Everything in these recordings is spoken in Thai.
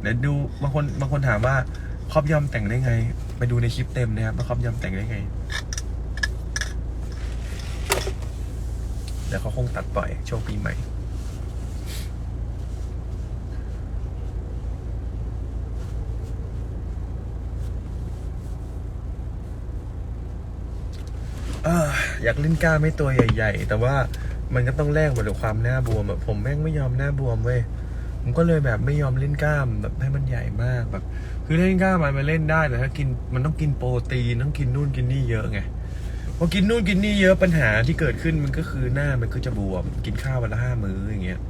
เดี๋ยวดูบางคนบางคนถามว่าครอบยอมแต่งได้ไง ไปดูในคลิปเต็มนะครับว่าครอบยอมแต่งได้ไง เดี๋ยวเขาคงตัดปล่อยช่วงปีใหม่เอออยากเล่นกล้าไม่ตัวใหญ่ ๆ แต่ว่ามันก็ต้องแลกมาด้วยความหน้าบวมแบบผมแม่งไม่ยอมหน้าบวมเว้ย ผมก็เลยแบบไม่ยอมเล่นกล้ามแบบให้มันใหญ่มากแบบ คือเล่นกล้ามมันมาเล่นได้แต่ถ้ากินมันต้องกินโปรตีนต้องกินนู่นกินนี่เยอะไงพอกินนู่นกินนี่เยอะปัญหาที่เกิดขึ้นมันก็คือหน้ามันก็จะบวม กินข้าววันละห้ามื้ออย่างเงี้ย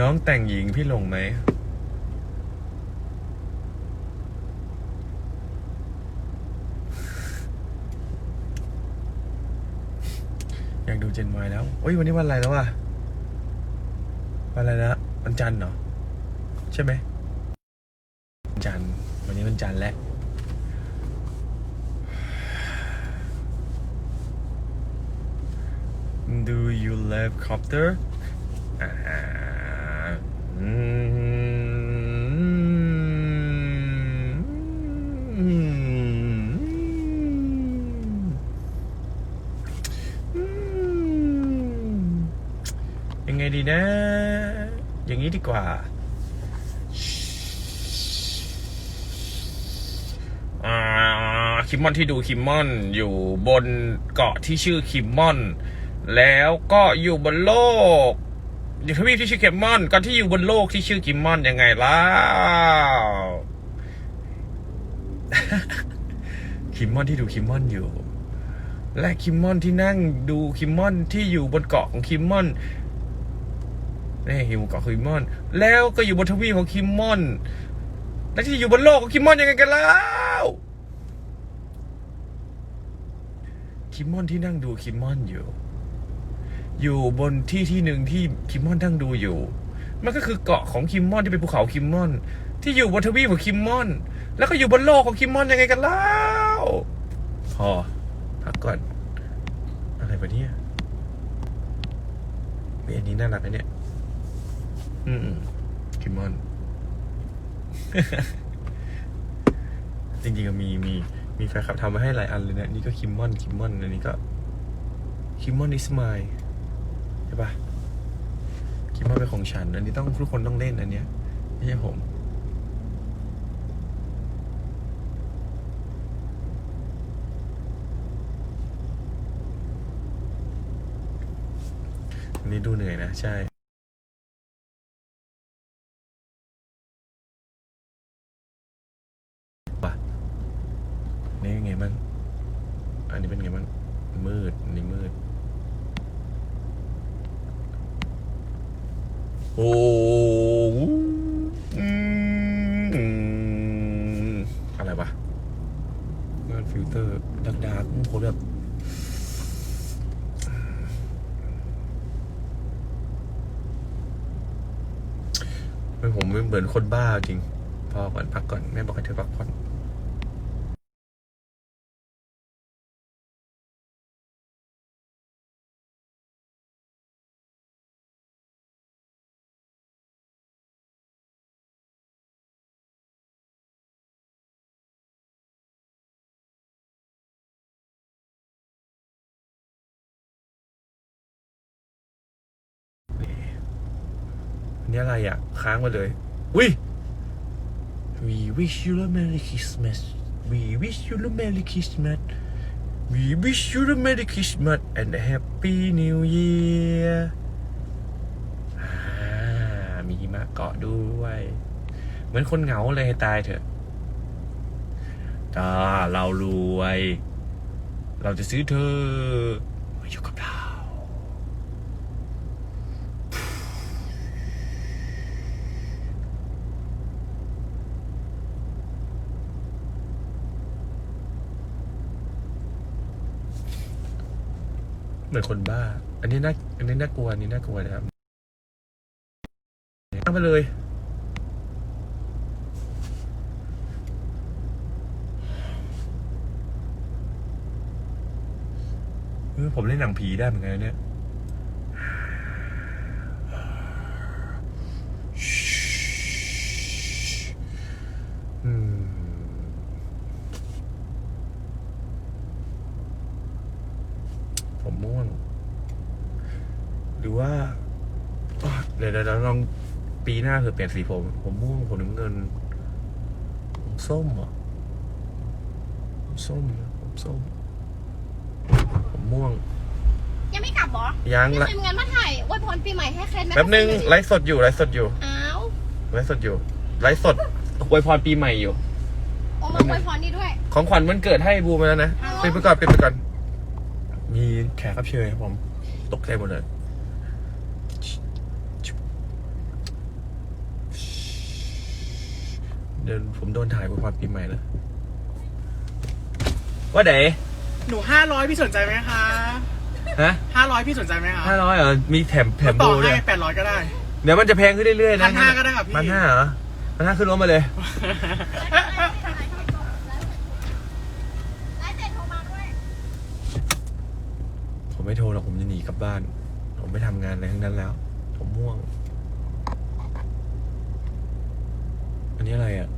น้องแต่งหญิงพี่หลงไหม อยากดูเจนวายแล้วโอ้ยวันนี้วันอะไรแล้วอะวันอะไรนะวันจันทร์เหรอใช่ไหมวันจันทร์วันนี้วันจันทร์แล้ว Do you love copter อ่าอืม อืมยังไง ดีนะ อย่างนี้ดีกว่า คิมมอนที่ดูคิมมอนอยู่บนเกาะที่ชื่อคิมมอน แล้วก็อยู่บนโลกอยู่ทวีปที่ชื่อคิมมอนก็ที่อยู่บนโลกที่ชื่อคิมมอนยังไงล่ะคิมมอนที่ดูคิมมอนอยู่ และคิมมอนที่นั่งดูคิมมอนที่อยู่บนเกาะของคิมมอน นี่อยู่บนเกาะคิมมอน แล้วก็อยู่บนทวีปของคิมมอน และที่อยู่บนโลกของคิมมอนยังไงกันแล้วคิมมอนที่นั่งดูคิมมอนอยู่ อยู่บนที่ที่หนึ่งที่คิมมอนนั่งดูอยู่ มันก็คือเกาะของคิมมอนที่เป็นภูเขาคิมมอน ที่อยู่บนทวีปของคิมมอน แล้วก็อยู่บนโลกของคิมมอนยังไงกันแล้วพอพักก่อนอะไรปะเนี่ยเฮ้ยอันนี้น่ารักนะเนี่ย อืมคิมมอน จริงๆก็มีมีมีแฟนคลับทำมาให้หลายอันเลยนะนี่ก็คิมมอนคิมมอนอันนี้ก็คิมมอนอิสมายใช่ปะคิมมอนเป็นของฉัน อันนี้ต้องทุกคนต้องเล่นอันเนี้ย ไม่ใช่ผมอันนี้ดูเหนื่อยนะ ใช่ บ้าง อันนี้เป็นไงบ้าง มืด อันนี้มืด โอ้โหอืมอะไรวะงานฟิลเตอร์ ดักดาร์กๆผมแบบเป็นผมเหมือนคนบ้าจริง พอก่อนพักก่อน แม่บอกให้เธอพักผ่อน นี้อะไรอะ ค้างมาเลยอุ้ย We wish you a Merry Christmas We wish you a Merry Christmas We wish you a Merry Christmas and a Happy New Year อ่ามีหิมะเกาะด้วย เหมือนคนเหงาเลยตายเถอะถ้าเรารวย เราจะซื้อเธอมาอยู่กับเรา เห มือนคนบ้า อันนี้น่าอันนี้น่ากลัวอันนี้น่ากลัวนะครับข้ามาเลยเออผมเล่นหนังผีได้เหมือนกันเนี่ย ผมม่วง หรือว่าอะเดี๋ยวเดี๋ยวเราลองปีหน้าคือเปลี่ยนสีผม ผมม่วงผมน้ำเงิน ผมส้มเหรอะผมส้มผมส้ม ผมม่วง ยังไม่กลับเหรอยังไม่ละเคยมีงานมาถ่ายอวยพรปีใหม่ให้ใครไหมแป๊บนึงไลฟ์สดอยู่ไลฟ์สดอยู่อ้าวไลฟ์สดอยู่ไลฟ์สดอวยพรปีใหม่อยู่ โอ้มาอวยพรนี่ด้วย ของขวัญวันเกิดให้บูมาแล้วนะอ๋อ ปิดไปก่อนปิดไปก่อน มีแขกรับเชิญครับผม ตกใจหมดเลย เดินผมโดนถ่ายอวยพรปีใหม่แล้วว่าเด๋หนูห้าร้อยพี่สนใจไหมคะฮะห้าร้อยพี่สนใจไหมคะห้าร้อยเหรอมีแถมแถมต่บูอด้วให้ยแปดร้อยก็ได้ เดี๋ยวมันจะแพงขึ้นเรื่อยๆนะ1,500ก็ได้ครับพี่ พันห้าเหรอพันห้าขึ้นรถมาเลยไลฟ์เสร็จโทรมาด้วยผมไม่โทรหรอกผมจะหนีกลับบ้าน ผมไม่ทำงานอะไรทั้งนั้นแล้ว ผมม่วง อันนี้อะไรอะอืมอั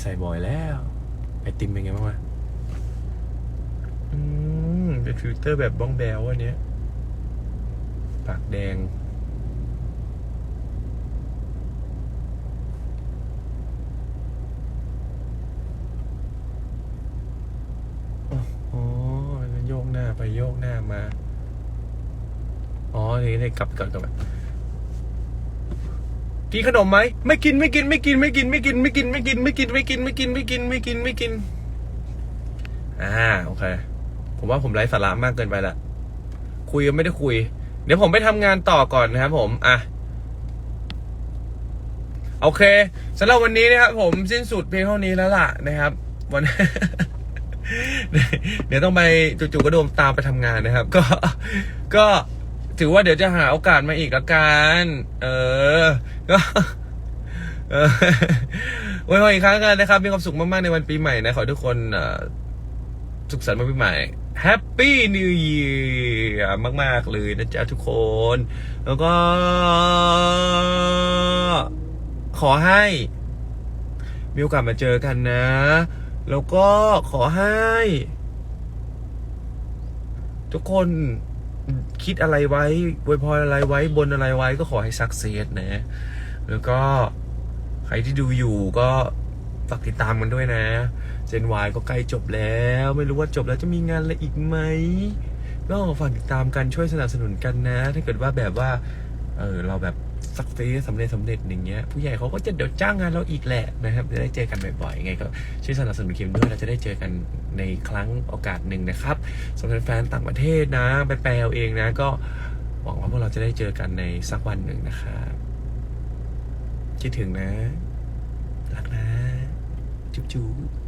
ใส่บ่อยแล้ว ไอติมเป็นไงบ้างวะอืมเป็นฟิลเตอร์แบบบ้องแบวอันเนี้ยปากแดง อ๋อแล้วโยกหน้าไปโยกหน้ามา อ๋อทีนี้ได้กลับกลับกลับ กินขนมไหมไม่กินไม่กินไม่กินไม่กินไม่กินไม่กินไม่กินไม่กินไม่กินไม่กินไม่กินไม่กินไม่กิน อ่าโอเค ผมว่าผมไร้สาระมากเกินไปละคุยก็ไม่ได้คุย เดี๋ยวผมไปทำงานต่อก่อนนะครับผมอะโอเคสำหรับวันนี้นะครับผมสิ้นสุดเพียงเท่านี้แล้วล่ะนะครับ วันเดี๋ยวต้องไปจู่ๆก็โดมตามไปทำงานนะครับ ก็ก็ ถือว่าเดี๋ยวจะหาโอกาสมาอีกละกัน เออ ก็เออไว้พรอีกครั้งกันนะครับ มีความสุขมากๆในวันปีใหม่นะ ขอทุกคนสุขสันต์วันปีใหม่ Happy New Year มาก ๆ เลยนะจ๊ะทุกคน แล้วก็ ขอให้ มีโอกาสมาเจอกันนะ แล้วก็ขอให้ ทุกคน คิดอะไรไว้บวยพรอะไรไว้บนอะไรไว้ก็ขอให้สักเซสนะ แล้วก็ใครที่ดูอยู่ก็ฝากติดตามกันด้วยนะเจนวายก็ใกล้จบแล้ว ไม่รู้ว่าจบแล้วจะมีงานอะไรอีกไหมก็ฝากติดตามกันช่วยสนับสนุนกันนะ ถ้าเกิดว่าแบบว่า เออเราแบบ สักเซสสำเร็จสำเร็จอย่างเงี้ยผู้ใหญ่เขาก็จะเดี๋ยวจ้างงานเราอีกแหละนะครับจะได้เจอกันบ่อยๆยังไงก็ช่วยสนับสนุนคิมด้วยเราจะได้เจอกันในครั้งโอกาสหนึ่งนะครับสำหรับแฟนต่างประเทศนะไปแปลเอาเองนะก็หวังว่าพวกเราจะได้เจอกันในสักวันหนึ่งนะครับคิดถึงนะรักนะ จุ๊บจุ๊บ